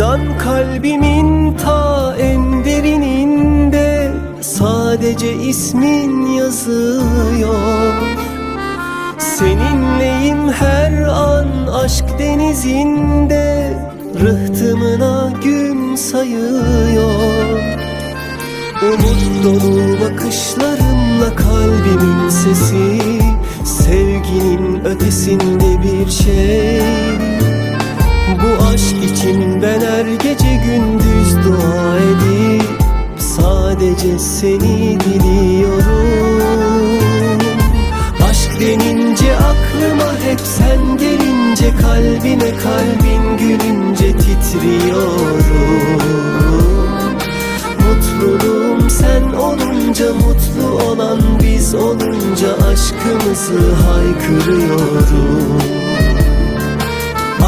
İnan kalbimin ta en derininde Sadece ismin yazıyor. Seninleyim her an aşk denizinde Rıhtımına gün sayıyor. Umut dolu bakışlarımla kalbimin sesi Sevginin ötesinde bir şey Bu aşk için ben her gece gündüz dua edip Sadece seni diliyorum. Aşk denince aklıma hep sen gelince Kalbime kalbin gülünce titriyorum. Mutluluğum sen olunca Mutlu olan biz olunca Aşkımızı haykırıyorum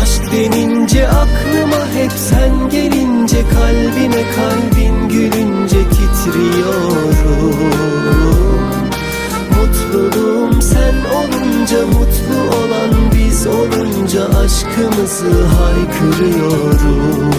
Aşk denince aklıma hep sen gelince Kalbime kalbin gülünce titriyorum. Mutluluğum sen olunca Mutlu olan biz olunca Aşkımızı haykırıyorum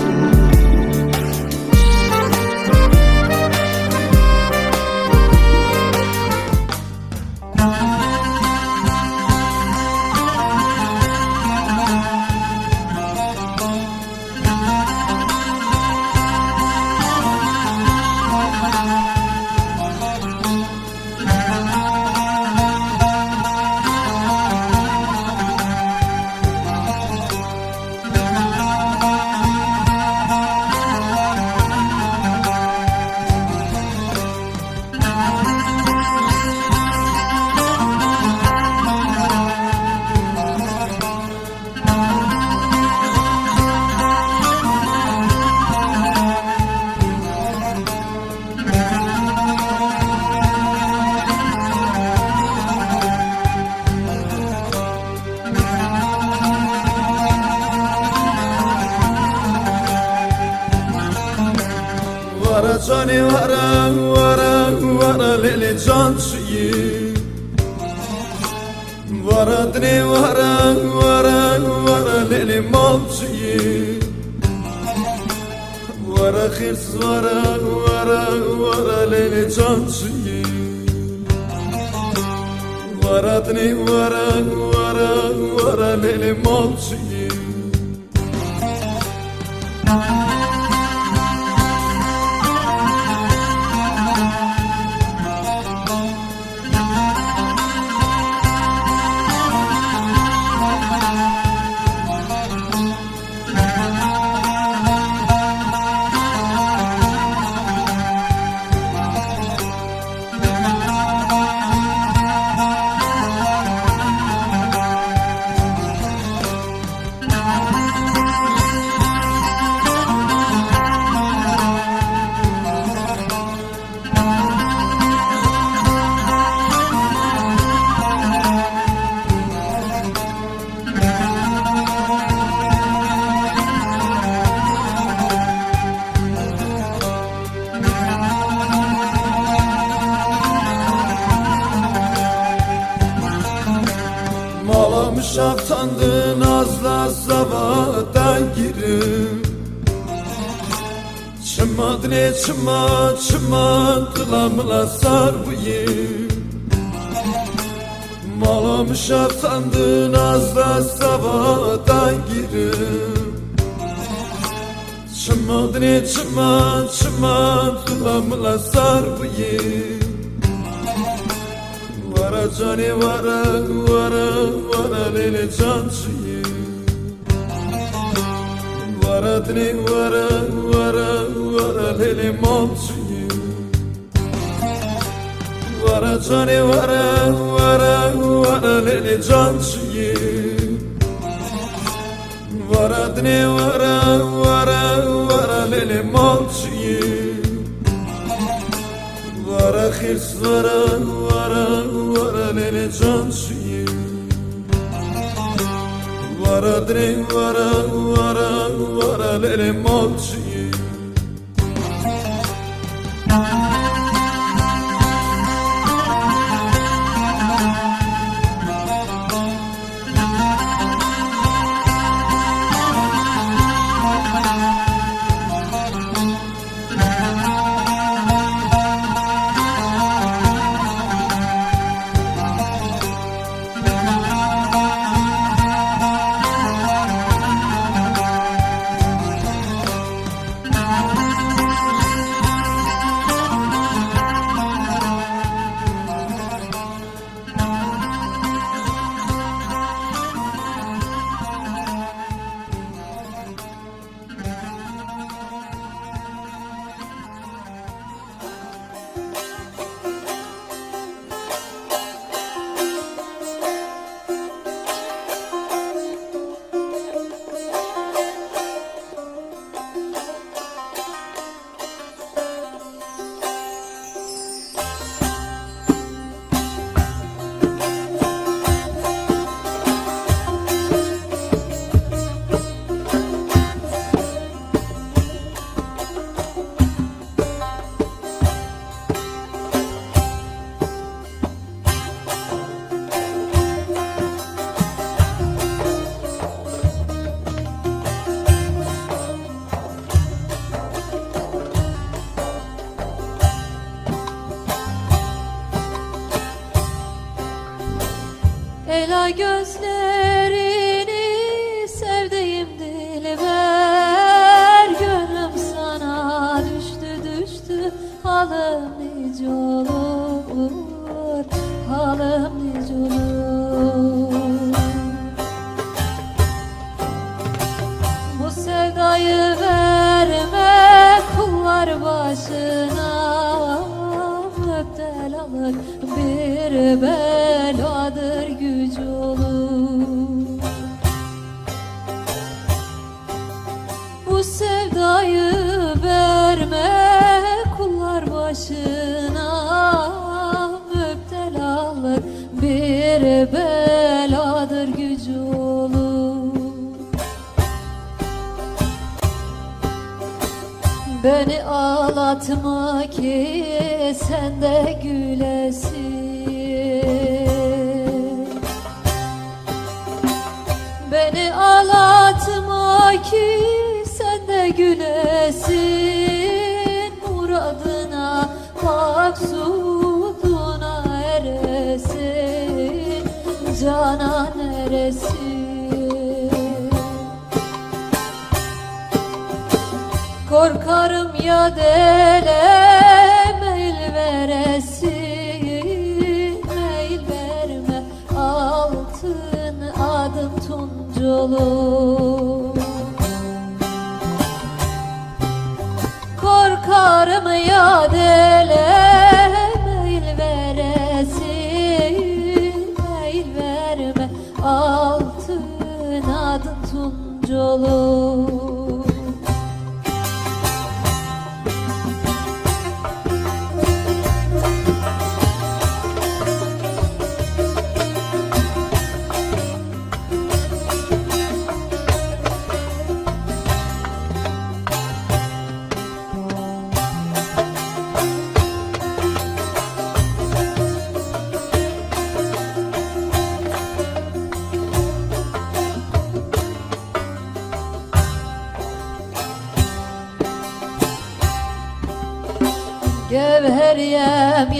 Vara dne vara vara vara lele mal suyu çıma çıma kılamla sar buyim Malam şaptandı nazla zavada girim Çımad ne çıma çıma kılamla sar buyim Vara cani vara vara vara lele can suyu Vara dne vara vara vara lele mal suyu Vara cani vara vara vara lele can suyu Vara khirs vara vara vara lele can bir beladır olur Beni ağlatma ki sen de gülesin. Beni ağlatma ki sen de gülesin. Muradına maksuduna eresin Canan eresin Korkarım ya dele meyil veresin Meyil verme altın adım tunculu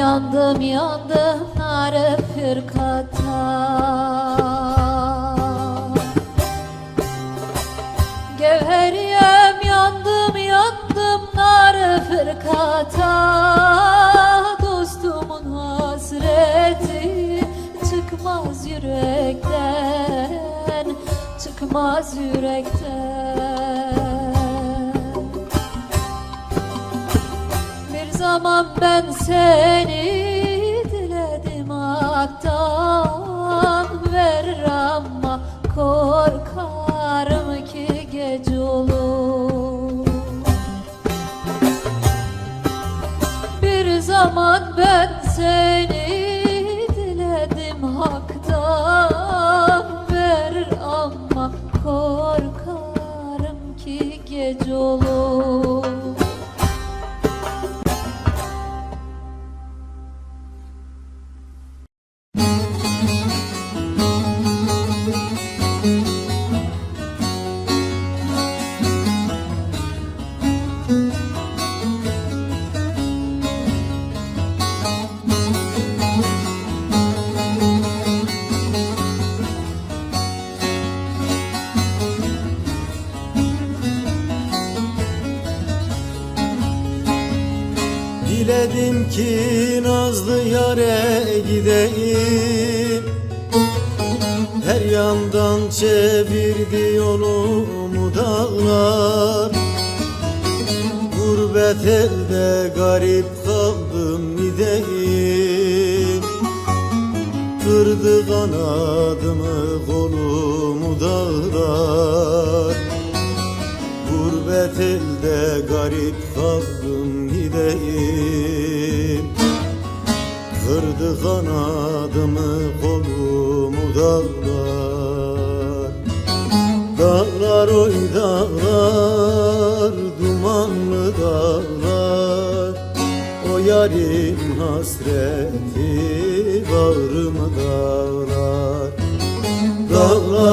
yandım yandım nare firkata Gevheriyem yandım yandım nare firkata Dostumun hasreti çıkmaz yürekten Çıkmaz yürekten zaman ben seni diledim haktan Verir ama korkarım ki gece olur. Bir zaman ben seni diledim haktan Verir ama korkarım ki gece olur gideyim Her yandan çevirdi yolumu dağlar. Gurbet elde garip kaldım gideyim Kırdı kanadımı kolumu dağlar. Gurbet elde garip kaldım gideyim kanadımı kolumu dağlar. Dağlar oy dağlar dumanlı dağlar. O yarim hasreti bağrımı dağlar. Dağlar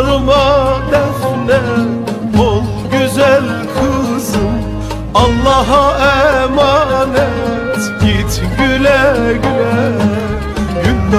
Dallarıma defne ol güzel kızım. Allah'a emanet git güle güle. Gün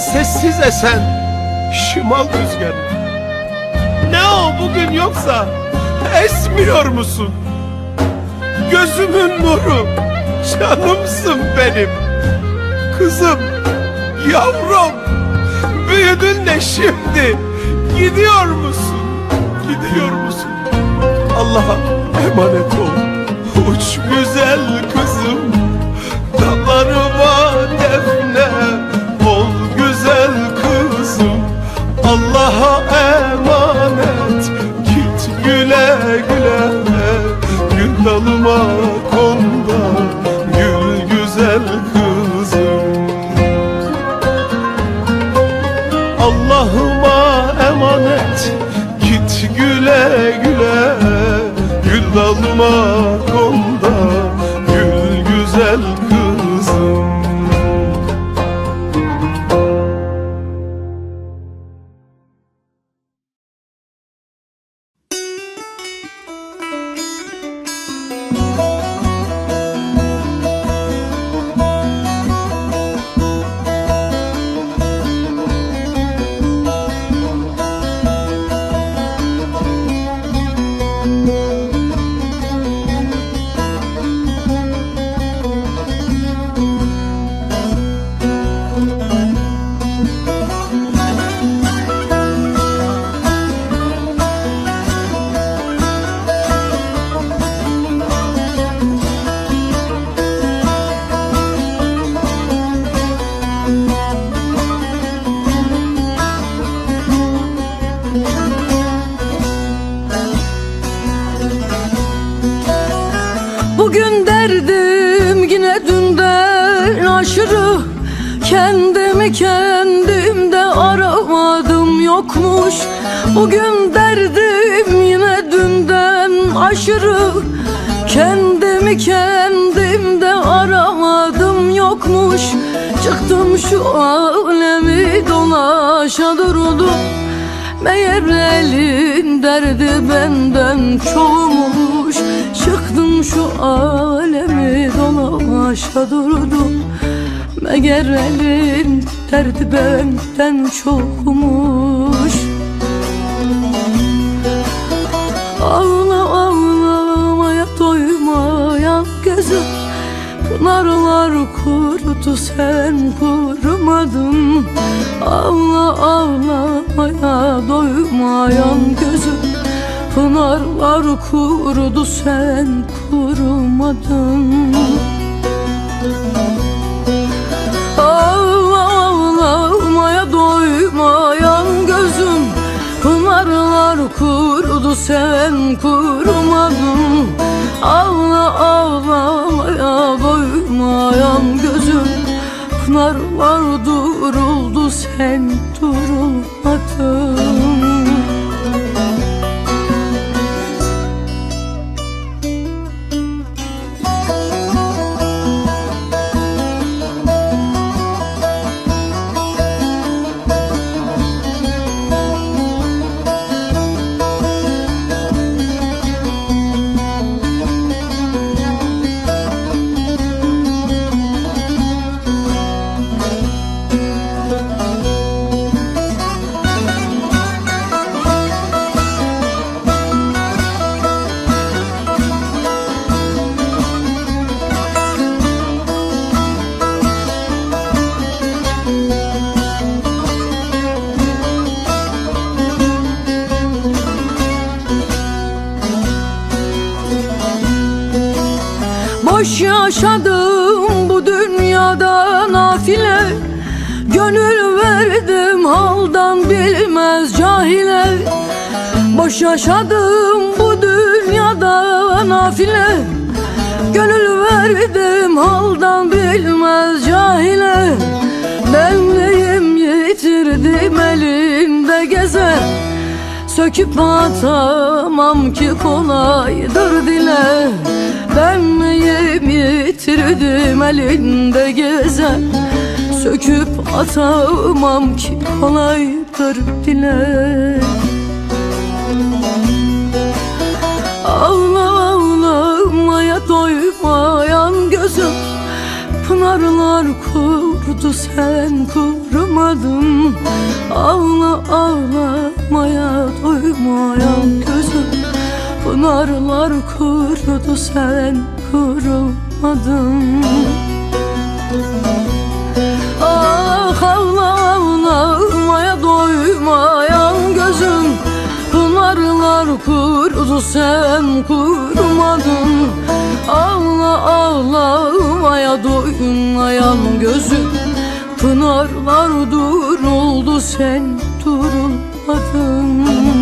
sessiz esen şimal rüzgarı Ne o bugün yoksa esmiyor musun? Gözümün nuru canımsın benim Kızım, yavrum Büyüdün de şimdi Gidiyor musun? Gidiyor musun? Allah'a emanet ol Uç güzel kızım Bugün derdim yine dünden aşırı. Kendimi kendimde aramadım yokmuş. Bugün derdim yine dünden aşırı. Kendimi kendimde aramadım yokmuş. Çıktım şu alemi dolaşa durdum. Meğer elin derdi benden çoğumuş Çıktım şu alemi dolaşa durdum. Meğer elin derdi benden çokmuş. Ağla ağlamaya doymayan gözüm. Pınarlar kurudu sen kurumadın Ağla ağlamaya doymayan gözüm Pınarlar kurudu sen kurumadın. Ağla ağlamaya doymayan gözüm. Pınarlar kurudu sen kurumadın. Ağla ağlamaya doymayan gözüm. Pınarlar duruldu sen durulmadın yaşadım bu dünyada nafile. Gönül verdim haldan bilmez cahile. Boş yaşadım bu dünyada nafile. Gönül verdim haldan bilmez cahile. Benliğim yitirdim elimde gezer Söküp atamam ki kolaydır dile. Benliğim yitirdim elinde gezer Söküp atamam ki kolaydır dile. Ağla ağlamaya doymayan gözüm. Pınarlar kurdu sen kurumadın Ağla ağlamaya doymayan gözüm. Pınarlar kurudu sen kurumadın Ah ağla ağlamaya doymayan Pınarlar kurdu sen kurmadın Ağla ağlamaya doymayan gözüm. Pınarlar duruldu sen durulmadın